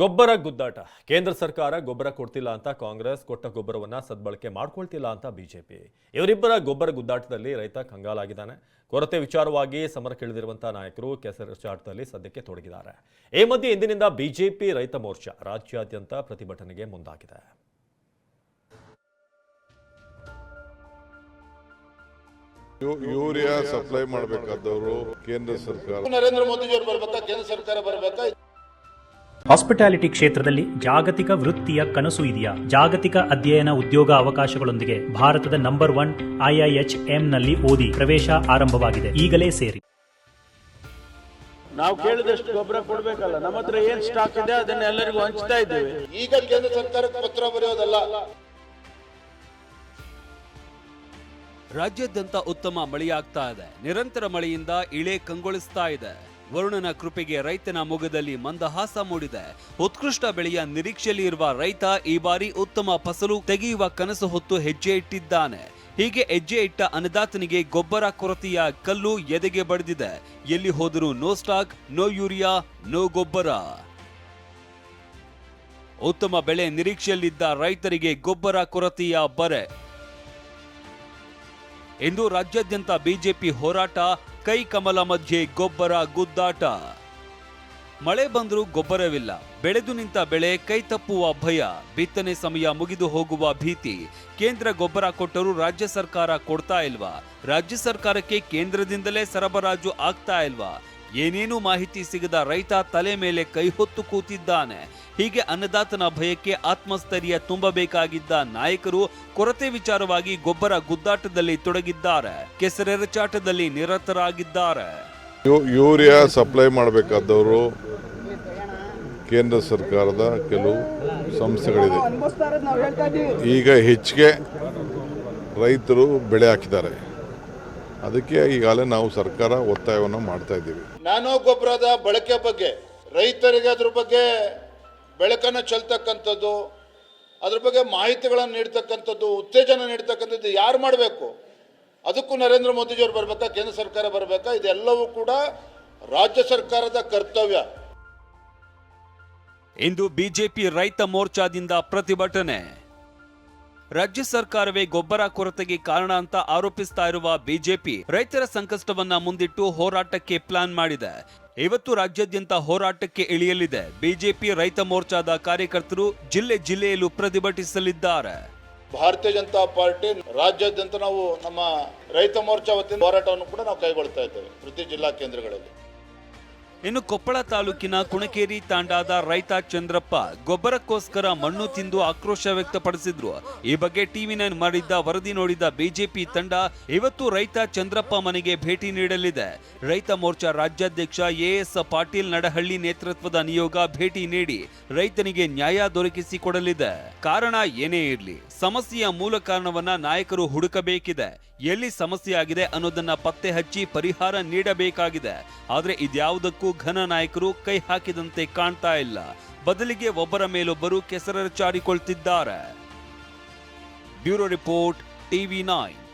ಗೊಬ್ಬರ ಗುದ್ದಾಟ. ಕೇಂದ್ರ ಸರ್ಕಾರ ಗೊಬ್ಬರ ಕೊಡ್ತಿಲ್ಲ ಅಂತ ಕಾಂಗ್ರೆಸ್ ಕೊಟ್ಟ ಗೊಬ್ಬರವನ್ನ ಸದ್ಬಳಕೆ ಮಾಡ್ಕೊಳ್ತಿಲ್ಲ ಅಂತ ಬಿಜೆಪಿ. ಇವರಿಬ್ಬರ ಗೊಬ್ಬರ ಗುದ್ದಾಟದಲ್ಲಿ ರೈತ ಕಂಗಾಲಾಗಿದ್ದಾನೆ. ಕೊರತೆ ವಿಚಾರವಾಗಿ ಸಮರಕ್ಕಿಳಿದಿರುವಂತಹ ನಾಯಕರು ಕೆಸರಚಾಟದಲ್ಲಿ ಸದ್ಯಕ್ಕೆ ತೊಡಗಿದ್ದಾರೆ. ಈ ಮಧ್ಯೆ ಇಂದಿನಿಂದ ಬಿಜೆಪಿ ರೈತ ಮೋರ್ಚಾ ರಾಜ್ಯಾದ್ಯಂತ ಪ್ರತಿಭಟನೆಗೆ ಮುಂದಾಗಿದೆ. ಯೂರಿಯಾ ಸಪ್ಲೈ ಮಾಡಬೇಕಾದವರು ಕೇಂದ್ರ ಸರ್ಕಾರ. ನರೇಂದ್ರ ಮೋದಿಜಿಯವರು ಬರ್ಬೇಕಾ? ಕೇಂದ್ರ ಸರ್ಕಾರ ಬರ್ಬೇಕಾ? ಹಾಸ್ಪಿಟಾಲಿಟಿ ಕ್ಷೇತ್ರದಲ್ಲಿ ಜಾಗತಿಕ ವೃತ್ತಿಯ ಕನಸು ಇದೆಯಾ? ಜಾಗತಿಕ ಅಧ್ಯಯನ ಉದ್ಯೋಗ ಅವಕಾಶಗಳೊಂದಿಗೆ ಭಾರತದ ನಂಬರ್ ಒನ್ ಐಐಎಚ್ನಲ್ಲಿ ಓದಿ ಪ್ರವೇಶ ಆರಂಭವಾಗಿದೆ. ಈಗಲೇ ಸೇರಿ. ನಾವು ಕೇಳಿದಷ್ಟು ಗೊಬ್ಬರ ಕೊಡ್ಬೇಕಲ್ಲ. ನಮ್ಮ ಹತ್ರ ಏನ್ ಸ್ಟಾಕ್ ಇದೆ ಅದನ್ನ ಎಲ್ಲರಿಗೂ ಹಂಚ್ತಾ ಇದ್ದೇವೆ. ಈಗ ಕೇಂದ್ರ ಸರ್ಕಾರಕ್ಕೆ ಪತ್ರ ಬರೆಯೋದಲ್ಲ. ರಾಜ್ಯಾದ್ಯಂತ ಉತ್ತಮ ಮಳೆಯಾಗ್ತಾ ಇದೆ. ನಿರಂತರ ಮಳೆಯಿಂದ ಇಳೆ ಕಂಗೊಳಿಸ್ತಾ ಇದೆ. ವರುಣನ ಕೃಪೆಗೆ ರೈತನ ಮೊಗದಲ್ಲಿ ಮಂದಹಾಸ ಮೂಡಿದೆ. ಉತ್ಕೃಷ್ಟ ಬೆಳೆಯ ನಿರೀಕ್ಷೆಯಲ್ಲಿ ಇರುವ ರೈತ ಈ ಬಾರಿ ಉತ್ತಮ ಫಸಲು ತೆಗೆಯುವ ಕನಸು ಹೊತ್ತು ಹೆಜ್ಜೆ ಇಟ್ಟಿದ್ದಾನೆ. ಹೀಗೆ ಹೆಜ್ಜೆ ಇಟ್ಟ ಅನ್ನದಾತನಿಗೆ ಗೊಬ್ಬರ ಕೊರತೆಯ ಕಲ್ಲು ಎದೆಗೆ ಬಡಿದಿದೆ. ಎಲ್ಲಿ ಹೋದರೂ no stock, no urea, no ಗೊಬ್ಬರ. ಉತ್ತಮ ಬೆಳೆ ನಿರೀಕ್ಷೆಯಲ್ಲಿದ್ದ ರೈತರಿಗೆ ಗೊಬ್ಬರ ಕೊರತೆಯ ಬರೆ. ಇಂದು ರಾಜ್ಯಾದ್ಯಂತ ಬಿಜೆಪಿ ಹೋರಾಟ ಕೈ ಕಮಲ ಮಧ್ಯೆ ಗೊಬ್ಬರ ಗುದ್ದಾಟ. ಮಳೆ ಬಂದರೂ ಗೊಬ್ಬರವಿಲ್ಲ. ಬೆಳೆದು ನಿಂತ ಬೆಳೆ ಕೈ ತಪ್ಪುವ ಭಯ. ಬಿತ್ತನೆ ಸಮಯ ಮುಗಿದು ಹೋಗುವ ಭೀತಿ. ಕೇಂದ್ರ ಗೊಬ್ಬರ ಕೊಟ್ಟರೂ ರಾಜ್ಯ ಸರ್ಕಾರ ಕೊಡ್ತಾ ಇಲ್ವಾ? ರಾಜ್ಯ ಸರ್ಕಾರಕ್ಕೆ ಕೇಂದ್ರದಿಂದಲೇ ಸರಬರಾಜು ಆಗ್ತಾ ಇಲ್ವಾ? ಏನೇನೂ ಮಾಹಿತಿ ಸಿಗದ ರೈತ ತಲೆ ಮೇಲೆ ಕೈ ಹೊತ್ತು ಕೂತಿದ್ದಾನೆ. ಹೀಗೆ ಅನ್ನದಾತನ ಭಯಕ್ಕೆ ಆತ್ಮಸ್ಥೈರ್ಯ ತುಂಬಬೇಕಾಗಿದ್ದ ನಾಯಕರು ಕೊರತೆ ವಿಚಾರವಾಗಿ ಗೊಬ್ಬರ ಗುದ್ದಾಟದಲ್ಲಿ ತೊಡಗಿದ್ದಾರೆ. ಕೆಸರೆರಚಾಟದಲ್ಲಿ ನಿರತರಾಗಿದ್ದಾರೆ. ಯೂರಿಯಾ ಸಪ್ಲೈ ಮಾಡಬೇಕಾದವರು ಕೇಂದ್ರ ಸರ್ಕಾರದ ಕೆಲವು ಸಂಸ್ಥೆಗಳಿದೆ. ಈಗ ಹೆಚ್ಚಿಗೆ ರೈತರು ಬೆಳೆ ಹಾಕಿದ್ದಾರೆ. ಅದಕ್ಕೆ ಈಗಾಗಲೇ ನಾವು ಸರ್ಕಾರ ಒತ್ತಾಯವನ್ನು ಮಾಡ್ತಾ ಇದ್ದೀವಿ. ನಾನು ಗೊಬ್ಬರದ ಬಳಕೆ ಬಗ್ಗೆ ರೈತರಿಗೆ ಅದ್ರ ಬಗ್ಗೆ ಬೆಳಕನ್ನು ಚೆಲ್ತಕ್ಕಂಥದ್ದು, ಅದ್ರ ಬಗ್ಗೆ ಮಾಹಿತಿಗಳನ್ನು ನೀಡ್ತಕ್ಕಂಥದ್ದು, ಉತ್ತೇಜನ ನೀಡ್ತಕ್ಕಂಥದ್ದು ಯಾರು ಮಾಡಬೇಕು? ಅದಕ್ಕೂ ನರೇಂದ್ರ ಮೋದಿಜಿಯವರು ಬರಬೇಕಾ? ಕೇಂದ್ರ ಸರ್ಕಾರ ಬರಬೇಕಾ? ಇದೆಲ್ಲವೂ ಕೂಡ ರಾಜ್ಯ ಸರ್ಕಾರದ ಕರ್ತವ್ಯ. ಇಂದು ಬಿಜೆಪಿ ರೈತ ಮೋರ್ಚಾದಿಂದ ಪ್ರತಿಭಟನೆ. ರಾಜ್ಯ ಸರ್ಕಾರವೇ ಗೊಬ್ಬರ ಕೊರತೆಗೆ ಕಾರಣ ಅಂತ ಆರೋಪಿಸ್ತಾ ಇರುವ ಬಿಜೆಪಿ ರೈತರ ಸಂಕಷ್ಟವನ್ನ ಮುಂದಿಟ್ಟು ಹೋರಾಟಕ್ಕೆ ಪ್ಲಾನ್ ಮಾಡಿದೆ. ಇವತ್ತು ರಾಜ್ಯಾದ್ಯಂತ ಹೋರಾಟಕ್ಕೆ ಇಳಿಯಲಿದೆ. ಬಿಜೆಪಿ ರೈತ ಮೋರ್ಚಾದ ಕಾರ್ಯಕರ್ತರು ಜಿಲ್ಲೆ ಜಿಲ್ಲೆಯಲ್ಲೂ ಪ್ರತಿಭಟಿಸಲಿದ್ದಾರೆ. ಭಾರತೀಯ ಜನತಾ ಪಾರ್ಟಿ, ರಾಜ್ಯಾದ್ಯಂತ ನಾವು ನಮ್ಮ ರೈತ ಮೋರ್ಚಾ ವತಿಯಿಂದ ಹೋರಾಟವನ್ನು ಕೂಡ ನಾವು ಕೈಗೊಳ್ತಾ ಇದ್ದೇವೆ, ಪ್ರತಿ ಜಿಲ್ಲಾ ಕೇಂದ್ರಗಳಲ್ಲಿ. ಇನ್ನು ಕೊಪ್ಪಳ ತಾಲೂಕಿನ ಕುಣಕೇರಿ ತಾಂಡಾದ ರೈತ ಚಂದ್ರಪ್ಪ ಗೊಬ್ಬರಕ್ಕೋಸ್ಕರ ಮಣ್ಣು ತಿಂದು ಆಕ್ರೋಶ ವ್ಯಕ್ತಪಡಿಸಿದ್ರು. ಈ ಬಗ್ಗೆ ಟಿವಿ ನೈನ್ ಮಾಡಿದ್ದ ವರದಿ ನೋಡಿದ ಬಿಜೆಪಿ ತಂಡ ಇವತ್ತು ರೈತ ಚಂದ್ರಪ್ಪ ಮನೆಗೆ ಭೇಟಿ ನೀಡಲಿದೆ. ರೈತ ಮೋರ್ಚಾ ರಾಜ್ಯಾಧ್ಯಕ್ಷ ಎಎಸ್ ಪಾಟೀಲ್ ನಡಹಳ್ಳಿ ನೇತೃತ್ವದ ನಿಯೋಗ ಭೇಟಿ ನೀಡಿ ರೈತನಿಗೆ ನ್ಯಾಯ ದೊರಕಿಸಿ ಕೊಡಲಿದೆ ಕಾರಣ ಏನೇ ಇರಲಿ, ಸಮಸ್ಯೆಯ ಮೂಲ ಕಾರಣವನ್ನ ನಾಯಕರು ಹುಡುಕಬೇಕಿದೆ. ಎಲ್ಲಿ ಸಮಸ್ಯೆ ಆಗಿದೆ ಅನ್ನೋದನ್ನ ಪತ್ತೆ ಹಚ್ಚಿ ಪರಿಹಾರ ನೀಡಬೇಕಾಗಿದೆ. ಆದ್ರೆ ಇದ್ಯಾವುದಕ್ಕೂ ಘನ ನಾಯಕರು ಕೈ ಹಾಕಿದಂತೆ ಕಾಣ್ತಾ ಇಲ್ಲ. ಬದಲಿಗೆ ಒಬ್ಬರ ಮೇಲೊಬ್ಬರು ಕೆಸರಚಾಡಿಕೊಳ್ತಿದ್ದಾರೆ ಬ್ಯೂರೋ ರಿಪೋರ್ಟ್ ಟಿವಿ ನೈನ್.